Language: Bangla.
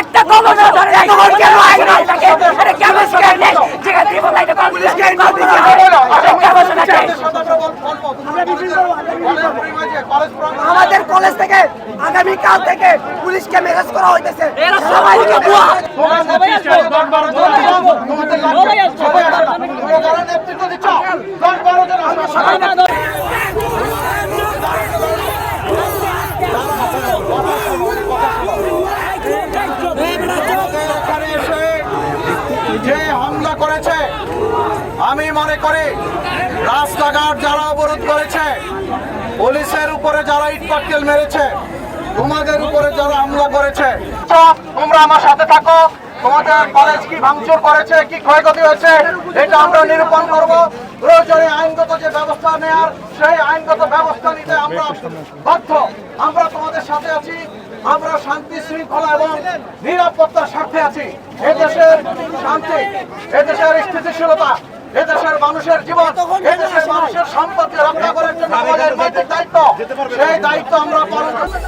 একটা ধরে এখন কেন থাকে আরে কেন নেই কে আমাদের কলেজ থেকে আগামী কাল থেকে পুলিশকে মেসেজ করা হইতেছে সবাইকে দোয়া এখানে যে হামলা করেছে, আমি মনে করি রাস্তাঘাট যারা অবরোধ করেছে, পুলিশের উপরে যারা ইটপাটকেল মেরেছে, তোমাদের উপরে যারা হামলা করেছে তোমরা আমার সাথে থাকো। তোমাদের কলেজ কি ভাঙচুর করেছে, কি ক্ষয়ক্ষতি হয়েছে, এটা আমরা নিরূপণ করব। প্রয়োজনে আইনগত যে ব্যবস্থা নেয়ার, সেই আইনগত ব্যবস্থা নিতে আমরা বাধ্য। আমরা তোমাদের সাথে আছি। আমরা শান্তি শৃঙ্খলা এবং নিরাপত্তার স্বার্থে আছি। এদেশের শান্তি, এদেশের স্থিতিশীলতা, এদেশের মানুষের জীবন, এদেশের মানুষের সম্পত্তি রক্ষা করার জন্য আমাদের দায়িত্ব, সেই দায়িত্ব আমরা পালন করতে